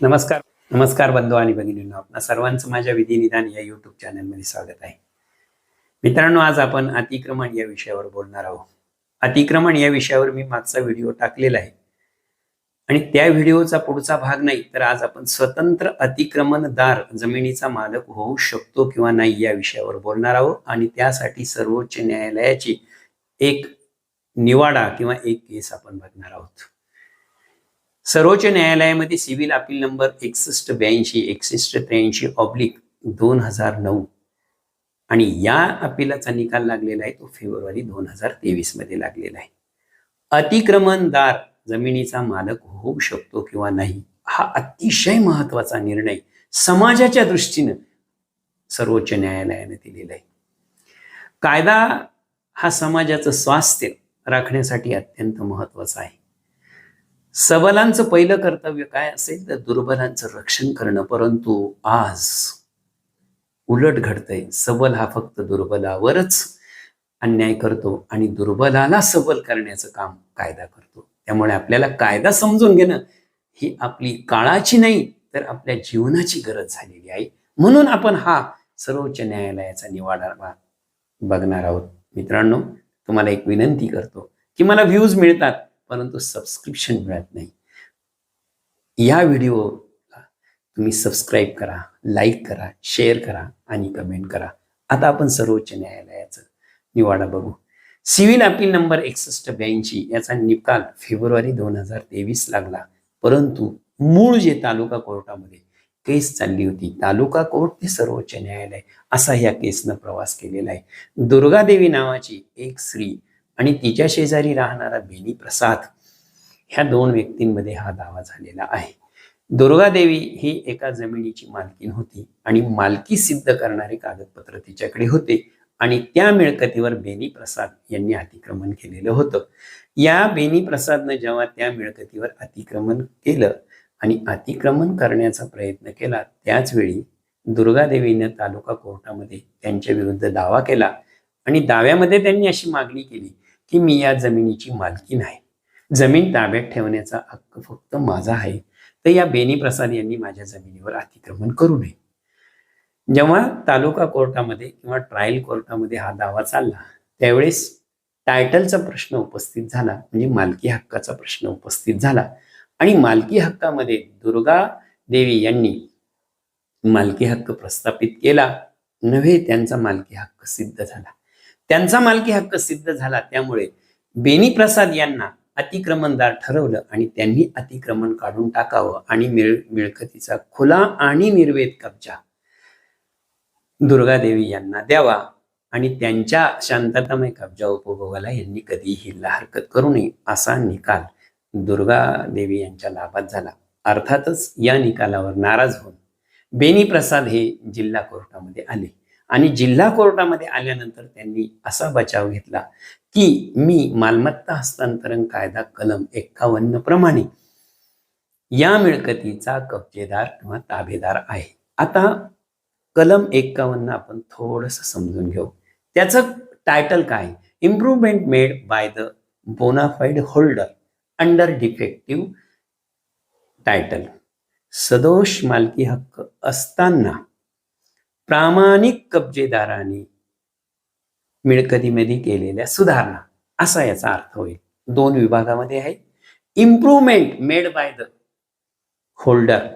नमस्कार नमस्कार बंधू आणि भगिनींनो. आपणा सर्वांचं माझ्या विधिनिदान या युट्यूब चॅनलमध्ये स्वागत आहे. मित्रांनो आज आपण अतिक्रमण या विषयावर बोलणार आहोत. अतिक्रमण या विषयावर मी मागचा व्हिडिओ टाकलेला आहे. आणि त्या व्हिडिओचा पुढचा भाग नाही तर आज आपण स्वतंत्र अतिक्रमणदार जमिनीचा मालक होऊ शकतो किंवा नाही या विषयावर बोलणार आहोत. आणि त्यासाठी सर्वोच्च न्यायालयाची एक निवाडा किंवा एक केस आपण बघणार आहोत. सर्वोच्च न्यायालयामध्ये सिव्हिल अपील नंबर एकसष्ट ब्याऐंशी एकसष्ट त्र्याऐंशी ऑब्लिक दोन हजार नऊ. आणि या अपिलाचा निकाल लागलेला आहे तो फेब्रुवारी दोन हजार तेवीसमध्ये लागलेला आहे. अतिक्रमणदार जमिनीचा मालक होऊ शकतो किंवा नाही हा अतिशय महत्त्वाचा निर्णय समाजाच्या दृष्टीनं सर्वोच्च न्यायालयाने दिलेला आहे. कायदा हा समाजाचं स्वास्थ्य राखण्यासाठी अत्यंत महत्त्वाचा आहे. सबलांचं पहिलं कर्तव्य काय असेल तर दुर्बलांचं रक्षण करणं. परंतु आज उलट घडतंय. सबल हा फक्त दुर्बलावरच अन्याय करतो आणि दुर्बलाला सबल करण्याचं काम कायदा करतो. त्यामुळे आपल्याला कायदा समजून घेणं ही आपली काळाची नाही तर आपल्या जीवनाची गरज झालेली आहे. म्हणून आपण हा सर्वोच्च न्यायालयाचा निवाडा बघणार आहोत. मित्रांनो तुम्हाला एक विनंती करतो की मला व्ह्यूज मिळतात. परंतु सबस्क्रिप्शन मिळत नाही. या व्हिडिओला तुम्ही सबस्क्राईब करा लाईक करा शेअर करा आणि कमेंट करा. आता आपण सर्वोच्च न्यायालयाचं निवाडा बघू. सिव्हिल अपील नंबर एकसष्ट ब्याऐंशी याचा निकाल फेब्रुवारी दोन हजार तेवीस लागला. परंतु मूळ जे तालुका कोर्टामध्ये केस चालली होती तालुका कोर्ट ते सर्वोच्च न्यायालय असा या केसनं प्रवास केलेला आहे. दुर्गादेवी नावाची एक स्त्री आणि तिच्या शेजारी राहणारा बेनी प्रसाद ह्या दोन व्यक्तींमध्ये हा दावा झालेला आहे. दुर्गादेवी ही एका जमिनीची मालकीन होती आणि मालकी सिद्ध करणारे कागदपत्र तिच्याकडे होते आणि त्या मिळकतीवर बेनी प्रसाद यांनी अतिक्रमण केलेलं होतं. या बेनी प्रसादनं जेव्हा त्या मिळकतीवर अतिक्रमण केलं आणि अतिक्रमण करण्याचा प्रयत्न केला त्याचवेळी दुर्गादेवीनं तालुका कोर्टामध्ये त्यांच्या विरुद्ध दावा केला आणि दाव्यामध्ये त्यांनी अशी मागणी केली की मी या जमिनीची मालकी नाही. जमीन ताब्यात ठेवण्याचा हक्क फक्त माझा आहे. तर या बेनी प्रसाद यांनी माझ्या जमिनीवर अतिक्रमण करू नये. जेव्हा तालुका कोर्टामध्ये किंवा ट्रायल कोर्टामध्ये हा दावा चालला त्यावेळेस टायटलचा प्रश्न उपस्थित झाला म्हणजे मालकी हक्काचा प्रश्न उपस्थित झाला. आणि मालकी हक्कामध्ये दुर्गा देवी यांनी मालकी हक्क प्रस्थापित केला. नव्हे त्यांचा मालकी हक्क सिद्ध झाला. त्यांचा मालकी हक्क सिद्ध झाला. त्यामुळे बेनी प्रसाद यांना अतिक्रमणदार ठरवलं आणि त्यांनी अतिक्रमण काढून टाकावं आणि मिळ मिळकतीचा खुला आणि निर्वेद कब्जा दुर्गादेवी यांना द्यावा आणि त्यांच्या शांततामय कब्जा उपभोगाला यांनी कधीही हरकत करू नये असा निकाल दुर्गादेवी यांच्या लाभात झाला. अर्थातच या निकालावर नाराज होऊन बेनी प्रसाद हे जिल्हा कोर्टामध्ये आले. आणि जिल्हा कोर्टामध्ये आल्यानंतर त्यांनी असा बचाव घेतला की मी मालमत्ता हस्तांतरण कायदा कलम एक्कावन्न प्रमाणे या मिळकतीचा कब्जेदार किंवा ताबेदार आहे. आता कलम एक्कावन्न आपण थोडस समजून घेऊ. त्याचं टायटल काय? Improvement made by the bonafide holder under defective title सदोष मालकी हक्क असताना प्रामाणिक कब्जेदाराने मिळकतीमध्ये केलेल्या सुधारणा असा याचा अर्थ होईल. दोन विभागामध्ये आहे. Improvement made by the holder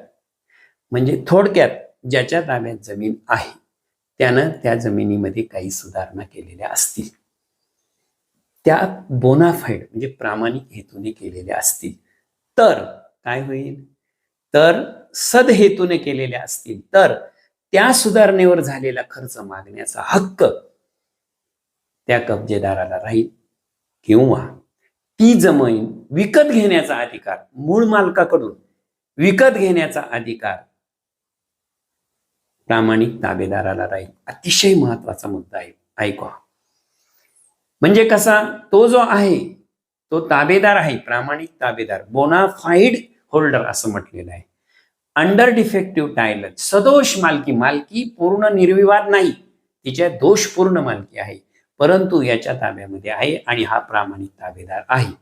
म्हणजे थोडक्यात ज्याच्या ताब्यात जमीन आहे त्यानं त्या जमिनीमध्ये काही सुधारणा केलेल्या असतील. त्या बोनाफाईड म्हणजे प्रामाणिक हेतूने केलेल्या असतील. तर काय होईल? तर सद हेतूने केलेल्या असतील. तर त्या सुधारणेवर झालेला खर्च मागण्याचा हक्क त्या कब्जेदाराला राहील किंवा ती जमीन विकत घेण्याचा अधिकार मूळ मालकाकडून विकत घेण्याचा अधिकार प्रामाणिक ताबेदाराला राहील. अतिशय महत्त्वाचा मुद्दा आहे. ऐकवा म्हणजे कसा? तो जो आहे तो ताबेदार आहे प्रामाणिक ताबेदार बोनाफाईड होल्डर असं म्हटलेलं आहे. अंडर डिफेक्टिव्ह टायलर सदोष मालकी मालकी पूर्ण निर्विवाद नाही. तिच्या दोषपूर्ण मालकी आहे. परंतु याच्या ताब्यामध्ये आहे आणि हा प्रामाणिक ताबेदार आहे.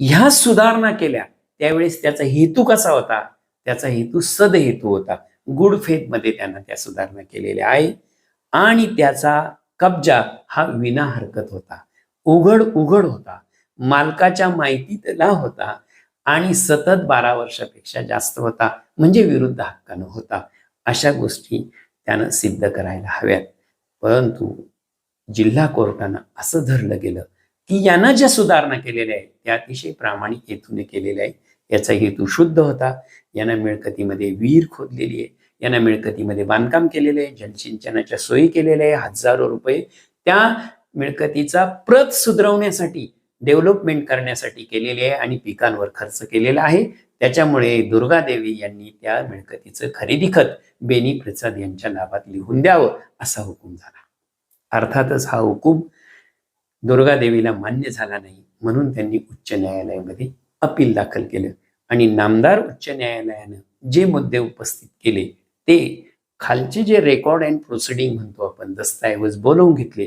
ह्या सुधारणा केल्या त्यावेळेस त्याचा हेतू कसा होता? त्याचा हेतू सदहेतू होता. गुड फेथमध्ये त्यांना त्या सुधारणा केलेल्या आहे. आणि त्याचा कब्जा हा विना हरकत होता. उघड उघड होता. मालकाच्या माहितीतला होता. आणि सतत बारा वर्षापेक्षा जास्त होता. म्हणजे विरुद्ध हक्कानं होता. अशा गोष्टी त्यानं सिद्ध करायला हव्यात. परंतु जिल्हा कोर्टानं असं धरलं गेलं की यानं ज्या सुधारणा केलेल्या आहेत त्या अतिशय प्रामाणिक हेतूने केलेल्या आहे याचा हेतू शुद्ध होता. यानं मिळकतीमध्ये विहीर खोदलेली आहे. यानं मिळकतीमध्ये बांधकाम केलेलं आहे. जलसिंचनाच्या सोयी केलेल्या आहे. हजारो रुपये त्या मिळकतीचा प्रत सुधरवण्यासाठी डेव्हलपमेंट करण्यासाठी केलेली आहे आणि पिकांवर खर्च केलेला आहे. त्याच्यामुळे दुर्गादेवी यांनी त्या मिळकतीचं खरेदी खत बेनी प्रसाद यांच्या नावात लिहून द्यावं असा हुकूम झाला. अर्थातच हा हुकूम दुर्गादेवीला मान्य झाला नाही म्हणून त्यांनी उच्च न्यायालयामध्ये अपील दाखल केलं. आणि नामदार उच्च न्यायालयानं जे मुद्दे उपस्थित केले ते खालचे जे रेकॉर्ड अँड प्रोसिडिंग म्हणतो आपण दस्तऐवज बोलवून घेतले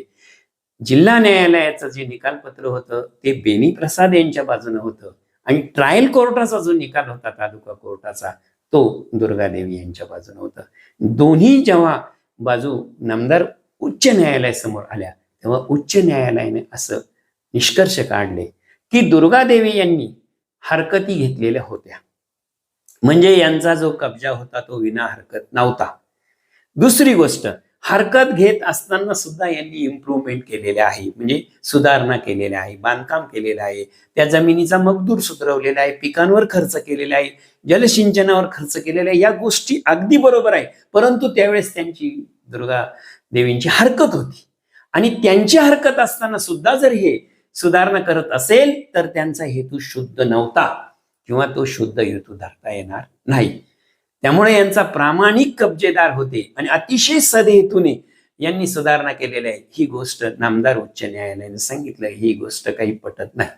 जिल्हा न्यायालयाचं जे निकालपत्र होतं ते बेनी प्रसाद यांच्या बाजूनं होतं. आणि ट्रायल कोर्टाचा जो निकाल होता तालुका कोर्टाचा तो दुर्गादेवी यांच्या बाजूने होता. दोन्ही जेव्हा बाजू नामदार उच्च न्यायालयासमोर आल्या तेव्हा उच्च न्यायालयाने असं निष्कर्ष काढले की दुर्गादेवी यांनी हरकती घेतलेल्या होत्या. म्हणजे यांचा जो कब्जा होता तो विना हरकत नव्हता. दुसरी गोष्ट हरकत घेत असताना सुद्धा यांनी इम्प्रूव्हमेंट केलेले आहे. म्हणजे सुधारणा केलेल्या आहे बांधकाम केलेलं आहे. त्या जमिनीचा मगदूर सुधरवलेला आहे पिकांवर खर्च केलेला आहे जलसिंचनावर खर्च केलेला आहे. या गोष्टी अगदी बरोबर आहे. परंतु त्यावेळेस त्यांची दुर्गा देवींची हरकत होती. आणि त्यांची हरकत असताना सुद्धा जर हे सुधारणा करत असेल तर त्यांचा हेतू शुद्ध नव्हता. किंवा तो शुद्ध हेतू धरता येणार नाही. त्यामुळे यांचा प्रामाणिक कब्जेदार होते आणि अतिशय सदहेतूने यांनी सुधारणा केलेल्या आहे ही गोष्ट नामदार उच्च न्यायालयाने सांगितलं ही गोष्ट काही पटत नाही.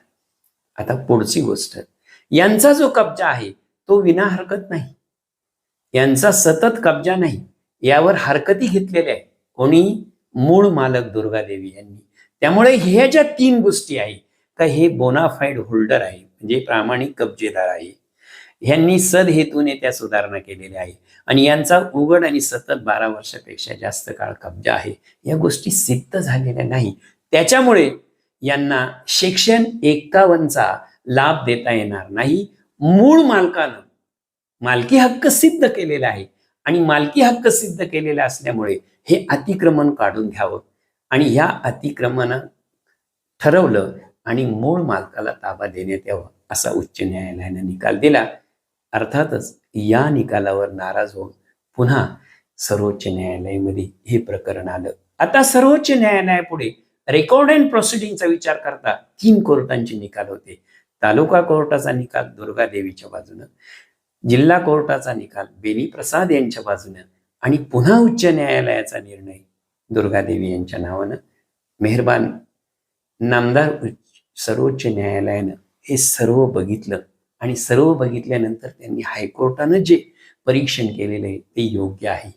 आता पुढची गोष्ट. यांचा जो कब्जा आहे तो विना हरकत नाही. यांचा सतत कब्जा नाही. यावर हरकती घेतलेल्या आहे कोणी? मूळ मालक दुर्गादेवी यांनी. त्यामुळे ह्या ज्या तीन गोष्टी आहे का हे बोनाफाईड होल्डर आहे म्हणजे प्रामाणिक कब्जेदार आहे ह्यांनी सद हेतूने त्या सुधारणा केलेल्या आहे आणि यांचा उघड आणि सतत बारा वर्षापेक्षा जास्त काळ कब्जा आहे. या गोष्टी सिद्ध झालेल्या नाही. त्याच्यामुळे यांना सेक्शन एक्कावनचा लाभ देता येणार नाही. मूळ मालकानं मालकी हक्क सिद्ध केलेला आहे. आणि मालकी हक्क सिद्ध केलेला असल्यामुळे हे अतिक्रमण काढून घ्यावं. आणि ह्या अतिक्रमण ठरवलं आणि मूळ मालकाला ताबा देण्यात यावं असा उच्च न्यायालयाने निकाल दिला. अर्थातच या निकालावर नाराज होऊन पुन्हा सर्वोच्च न्यायालयामध्ये हे प्रकरण आलं. आता सर्वोच्च न्यायालयापुढे रेकॉर्ड अँड प्रोसिडिंगचा विचार करता तीन कोर्टांचे निकाल होते. तालुका कोर्टाचा निकाल दुर्गादेवीच्या बाजूनं जिल्हा कोर्टाचा निकाल बेनी प्रसाद यांच्या बाजूनं आणि पुन्हा उच्च न्यायालयाचा निर्णय दुर्गादेवी यांच्या नावानं. मेहरबान नामदार सर्वोच्च न्यायालयानं हे सर्व बघितलं. आणि सर्व बघितल्यानंतर त्यांनी हायकोर्टानं जे परीक्षण केलेलं आहे ते योग्य आहे.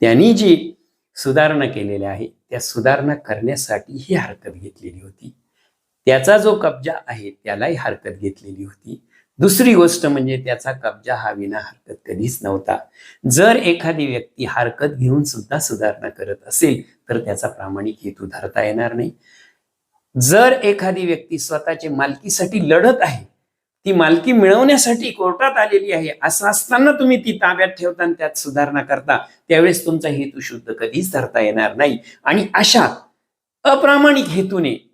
त्यांनी जी सुधारणा केलेल्या आहे त्या सुधारणा करण्यासाठी ही हरकत घेतलेली होती. त्याचा जो कब्जा आहे त्यालाही हरकत घेतलेली होती. दुसरी गोष्ट म्हणजे त्याचा कब्जा हा विना हरकत कधीच नव्हता. जर एखादी व्यक्ती हरकत घेऊन सुद्धा सुधारणा करत असेल तर त्याचा प्रामाणिक हेतू धरता येणार नाही. जर एखादी व्यक्ती स्वतःचे मालकीसाठी लढत आहे ती मालकी मिळवण्यासाठी कोर्टात आलेली आहे. असं असताना तुम्ही ती ताब्यात ठेवता आणि त्यात सुधारणा करता. त्यावेळेस तुमचा हेतू शुद्ध कधीच धरता येणार नाही. आणि अशा अप्रामाणिक हेतूने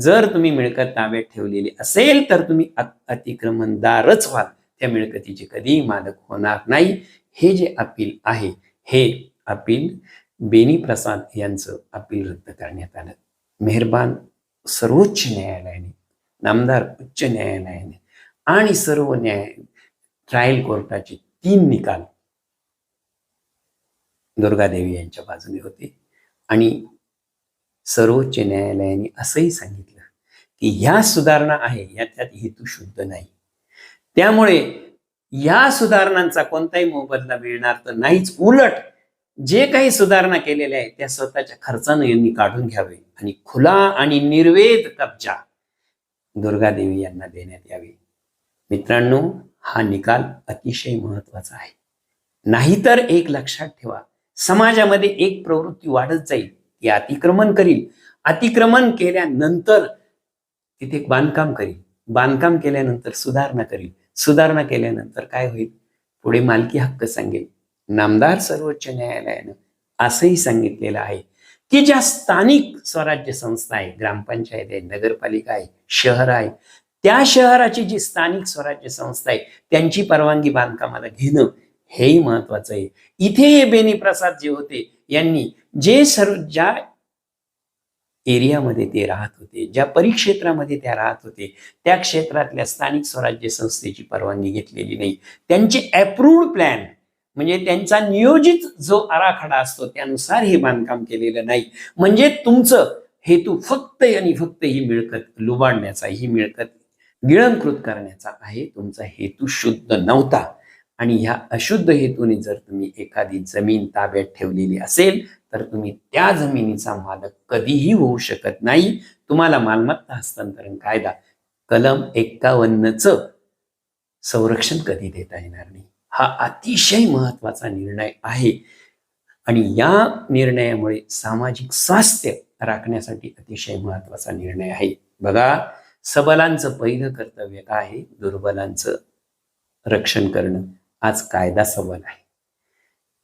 जर तुम्ही मिळकत ताब्यात ठेवलेली असेल तर तुम्ही अतिक्रमणदारच व्हाल. त्या मिळकतीचे कधीही मालक होणार नाही. हे जे अपील आहे हे अपील बेनी प्रसाद यांचं अपील रद्द करण्यात आलं. मेहरबान सर्वोच्च न्यायालयाने नामदार उच्च न्यायालयाने आणि सर्व न्याय ट्रायल कोर्टाचे तीन निकाल दुर्गादेवी यांच्या बाजूने होते. आणि सर्वोच्च न्यायालयाने असंही सांगितलं की ह्या सुधारणा आहे याच्यात हेतू शुद्ध नाही. त्यामुळे या सुधारणांचा कोणताही मोबदला मिळणार तर नाहीच. उलट जे काही सुधारणा केलेल्या आहेत त्या स्वतःच्या खर्चानं यांनी काढून घ्यावे आणि खुला आणि निर्वेद कब्जा दुर्गादेवी यांना देण्यात यावी. मित्रांनो हा निकाल अतिशय महत्त्वाचा आहे. नाहीतर एक लक्षात ठेवा समाजामध्ये एक प्रवृत्ती वाढत जाईल ती अतिक्रमण करील. अतिक्रमण केल्यानंतर तिथे बांधकाम करील. बांधकाम केल्यानंतर सुधारणा करील. सुधारणा केल्यानंतर काय होईल? पुढे मालकी हक्क सांगेल. नामदार सर्वोच्च न्यायालयानं असंही सांगितलेलं आहे की ज्या स्थानिक स्वराज्य संस्था आहे ग्रामपंचायत आहे नगरपालिका आहे शहर आहे त्या शहराची जी स्थानिक स्वराज्य संस्था आहे त्यांची परवानगी बांधकामाला घेणं हेही महत्वाचं आहे. इथे हे बेनी प्रसाद जे होते यांनी जे सर्व ज्या एरियामध्ये ते राहत होते ज्या परिक्षेत्रामध्ये त्या राहत होते त्या क्षेत्रातल्या स्थानिक स्वराज्य संस्थेची परवानगी घेतलेली नाही. त्यांचे अप्रूव्ड प्लॅन म्हणजे त्यांचा नियोजित जो आराखडा असतो त्यानुसार हे बांधकाम केलेलं नाही. म्हणजे तुमचं हेतू फक्त आणि फक्त ही मिळकत लुबाडण्याचा ही मिळकत गिळंकृत करण्याचा आहे. तुमचा हेतू शुद्ध नव्हता. आणि ह्या अशुद्ध हेतूने जर तुम्ही एखादी जमीन ताब्यात ठेवलेली असेल तर तुम्ही त्या जमिनीचा मालक कधीही होऊ शकत नाही. तुम्हाला मालमत्ता हस्तांतरण कायदा कलम एक्कावन्नच संरक्षण कधी देता येणार नाही. हा अतिशय महत्त्वाचा निर्णय आहे. आणि या निर्णयामुळे सामाजिक स्वास्थ्य राखण्यासाठी अतिशय महत्त्वाचा निर्णय आहे. बघा सबलांचं पहिलं कर्तव्य काय आहे? दुर्बलांचं रक्षण करणं. आज कायदा सबल आहे.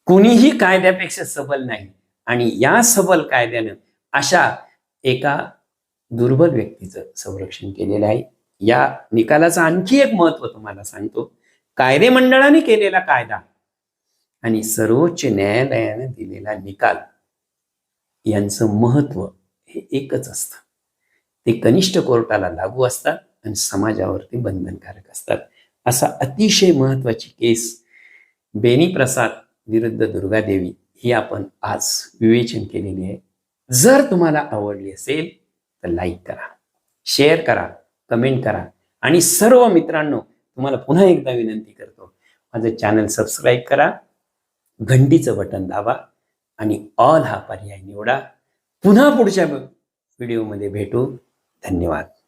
कुणीही कायद्यापेक्षा सबल नाही. आणि या सबल कायद्यानं अशा एका दुर्बल व्यक्तीचं संरक्षण केलेलं आहे. या निकालाचं आणखी एक महत्त्व तुम्हाला सांगतो. कायदे मंडळाने केलेला कायदा आणि सर्वोच्च न्यायालयाने दिलेला निकाल यांचं महत्त्व हे एकच असतं. ते कनिष्ठ कोर्टाला लागू असतात आणि समाजावरती बंधनकारक असतात. असा अतिशय महत्वाची केस बेनी प्रसाद विरुद्ध दुर्गादेवी ही आपण आज विवेचन केलेली आहे. जर तुम्हाला आवडली असेल तर लाईक करा शेअर करा कमेंट करा आणि सर्व मित्रांनो तुम्हाला पुन्हा एकदा विनंती करतो माझं चॅनल सबस्क्राईब करा घंटीचं बटन दाबा आणि ऑल हा पर्याय निवडा. पुन्हा पुढच्या व्हिडिओमध्ये भेटू. धन्यवाद.